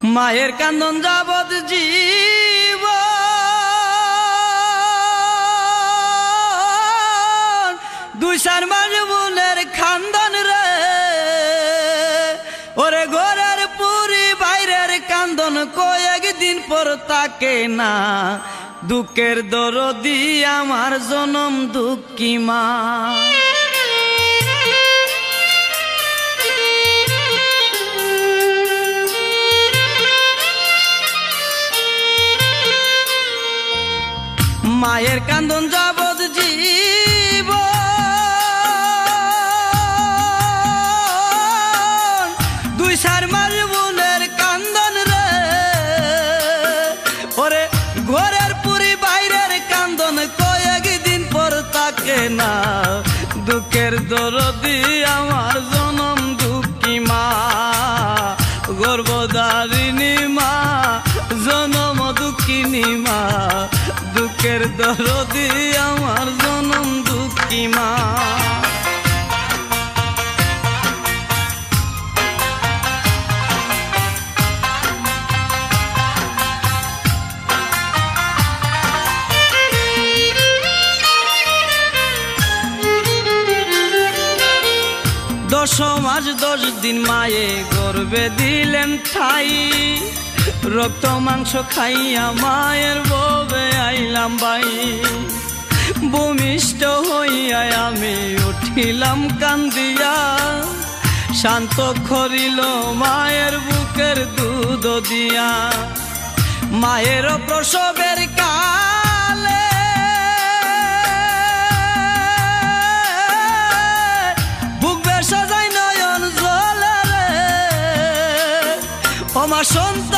মায়ের কান্দন যাবত জীব দুই চার মাস খান্দন রে। ওরে ঘরের পুরি বাইরের কান্দন কয়েক দিন পর তাকে না। দুঃখের দরদি আমার জনম দুঃখী মা। মায়ের কান্দন যাবত জীব। দুই সার মার বোনের কান্দন রে। ওরে ঘরের পুরি বাইরের কান্দন কয়েক দিন পর তাকে না। দুঃখের দরদি আমার জনম দুঃখী মা। গর্ভধারিণী দুঃখের দরদি আমার জনম দুঃখী মা। দশ দশ দিন মায়ে গর্বে দিলেন ঠাই। রক্ত মাংস খাইয়া মায়ের ববে আইলাম বাই ভূমিষ্ঠ হইয়া আমি উঠিলাম কান্দিয়া। শান্ত করিল মায়ের বুকের দুধ দিয়া। মায়ের প্রসবের কালে বুক বেশ সাজাই নয়ন জলে। আমার সন্তানের লইয়া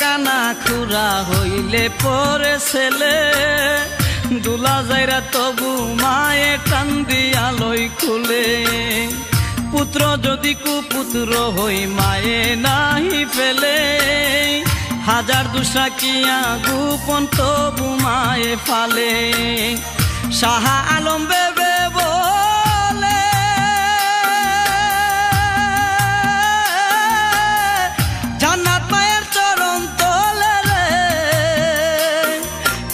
কানা খুরা হইলে পরে ছেলে। দুলা যাইরা তবু মায়ে কান্দি দিয়া লই খুলে। পুত্র যদি কুপুত্র হই মায়ে নাহি ফেলে। হাজার দুসা কিয়া গোপন তবু মায়ে ফালে। সাহা আলম বেবে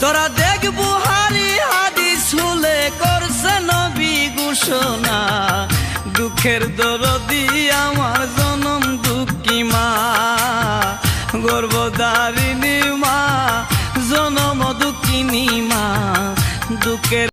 তোরা দেখব হারি হাদিস শুলে করছে নবী ঘোষণা। দুঃখের দরদি আমার জনম দুঃখি মা। গর্বদারিণী মা, জনম দুঃখিনী মা। দুঃখের